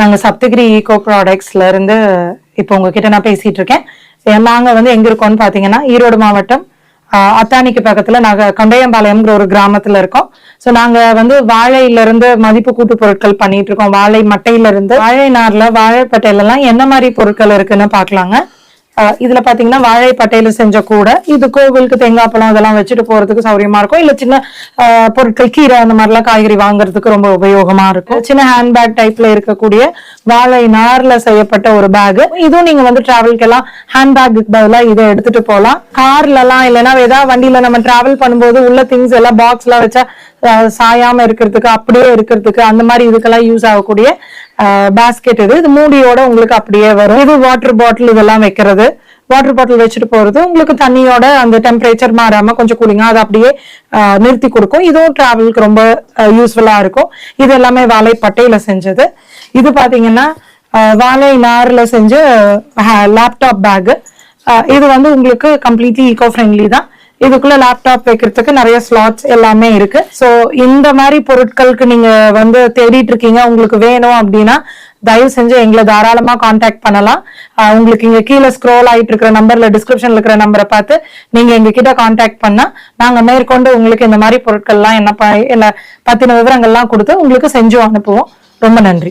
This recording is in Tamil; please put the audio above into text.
நாங்கள் சப்தகிரி ஈகோ ப்ராடக்ட்ஸ்ல இருந்து இப்போ உங்ககிட்ட நான் பேசிட்டு இருக்கேன் நாங்கள் வந்து எங்க இருக்கோம்னு பாத்தீங்கன்னா ஈரோடு மாவட்டம் அத்தானிக்கு பக்கத்துல நாங்க கொண்டையம்பாளையம்ங்கிற ஒரு கிராமத்துல இருக்கோம். சோ நாங்க வந்து வாழையில இருந்து மதிப்பு கூட்டு பொருட்கள் பண்ணிட்டு இருக்கோம் வாழை மட்டையில இருந்து வாழை நார்ல வாழைப்பட்டையில எல்லாம் என்ன மாதிரி பொருட்கள் இருக்குன்னு பாக்கலாங்க. இதுல பாத்தீங்கன்னா வாழைப்பட்டையில செஞ்ச கூட இது கோவிலுக்கு தேங்காய் பழம் அதெல்லாம் வச்சுட்டு போறதுக்கு சௌரியமா இருக்கும். இல்ல சின்ன பொருட்கள் கீரை அந்த மாதிரிலாம் காய்கறி வாங்குறதுக்கு ரொம்ப உபயோகமா இருக்கும். சின்ன ஹேண்ட்பேக் டைப்ல இருக்கக்கூடிய வாழை நார்ல செய்யப்பட்ட ஒரு பேக் இதுவும் நீங்க வந்து டிராவல்க்கு எல்லாம் ஹேண்ட்பேக்கு பதிலாக இதை எடுத்துட்டு போகலாம் கார்ல எல்லாம் இல்லைன்னா ஏதாவது வண்டியில நம்ம டிராவல் பண்ணும்போது உள்ள திங்ஸ் எல்லாம் பாக்ஸ் எல்லாம் வச்சா சாயாம இருக்கிறதுக்கு அப்படியே இருக்கிறதுக்கு அந்த மாதிரி இதுக்கெல்லாம் யூஸ் ஆகக்கூடிய பேஸ்கெட் இது. இது மூடியோட உங்களுக்கு அப்படியே வரும். இது வாட்டர் பாட்டில் இதெல்லாம் வைக்கிறது. வாட்டர் பாட்டில் வச்சுட்டு போறது உங்களுக்கு தண்ணியோட அந்த டெம்பரேச்சர் மாறாம கொஞ்சம் கூலிங்கா அதை அப்படியே நிறுத்தி கொடுக்கும். இதுவும் டிராவலுக்கு ரொம்ப யூஸ்ஃபுல்லா இருக்கும். இது எல்லாமே வாழை பட்டையில செஞ்சது. இது பாத்தீங்கன்னா வாழை நாரில் செஞ்ச லேப்டாப் பேகு இது வந்து உங்களுக்கு கம்ப்ளீட்லி ஈகோ ஃப்ரெண்ட்லி தான். இதுக்குள்ள லேப்டாப் வைக்கிறதுக்கு நிறைய ஸ்லாட்ஸ் எல்லாமே இருக்கு. சோ இந்த மாதிரி பொருட்களுக்கு நீங்க வந்து தேடிட்டு இருக்கீங்க உங்களுக்கு வேணும் அப்படின்னா தயவு செஞ்சு எங்களை தாராளமா காண்டாக்ட் பண்ணலாம். உங்களுக்கு இங்க கீழே ஸ்க்ரோல் ஆயிட்டு இருக்கிற நம்பர்ல டிஸ்கிரிப்ஷன்ல இருக்கிற நம்பரை பார்த்து நீங்க எங்க கிட்ட காண்டாக்ட் பண்ணா நாங்க மேற்கொண்டு உங்களுக்கு இந்த மாதிரி பொருட்கள்லாம் என்ன ப- என்ன பத்தின விவரங்கள்லாம் கொடுத்து உங்களுக்கு செஞ்சு அனுப்புவோம். ரொம்ப நன்றி.